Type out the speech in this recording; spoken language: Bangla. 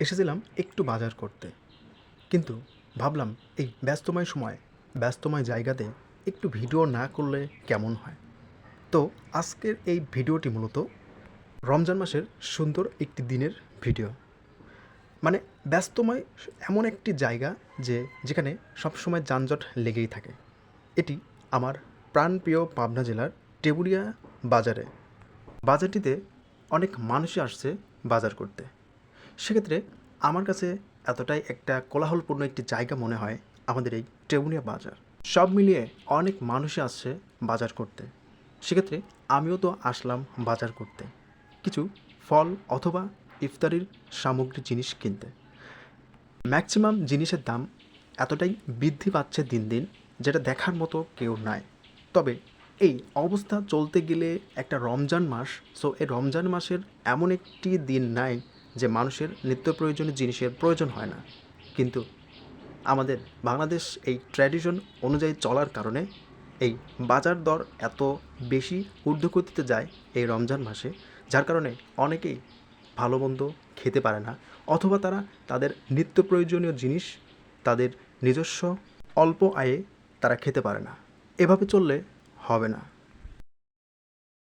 এসেছিলাম একটু বাজার করতে। কিন্তু ভাবলাম এই ব্যস্তময় সময়, ব্যস্তময় জায়গাতে একটু ভিডিও না করলে কেমন হয়? তো আজকের এই ভিডিওটি মূলত রমজান মাসের সুন্দর একটি দিনের ভিডিও। মানে ব্যস্তময় এমন একটি জায়গা যে যেখানে সবসময় যানজট লেগেই থাকে। এটি আমার প্রাণপ্রিয় পাবনা জেলার টেবুলিয়া বাজারে। বাজারটিতে অনেক মানুষই আসছে বাজার করতে। সেক্ষেত্রে আমার কাছে এতটাই একটা কোলাহলপূর্ণ একটি জায়গা মনে হয় আমাদের এই টেবুলিয়া বাজার। সব মিলিয়ে অনেক মানুষই আসছে বাজার করতে। সেক্ষেত্রে আমিও তো আসলাম বাজার করতে। কিছু ফল অথবা ইফতারির সামগ্রী জিনিস কিনতে। ম্যাক্সিমাম জিনিসের দাম এতটাই বৃদ্ধি পাচ্ছে দিন দিন যেটা দেখার মতো কেউ নাই। তবে এই অবস্থা চলতে গেলে একটা রমজান মাস সো এই রমজান মাসের এমন একটি দিন নাই যে মানুষের নিত্য প্রয়োজনীয় জিনিসের প্রয়োজন হয় না। কিন্তু আমাদের বাংলাদেশ এই ট্র্যাডিশন অনুযায়ী চলার কারণে এই বাজার দর এত বেশি ঊর্ধ্বগতিতে যায় এই রমজান মাসে, যার কারণে অনেকেই ভালো মন্দ খেতে পারে না অথবা তারা তাদের নিত্য প্রয়োজনীয় জিনিস তাদের নিজস্ব অল্প আয়ে তারা খেতে পারে না। এভাবে চললে হবে না।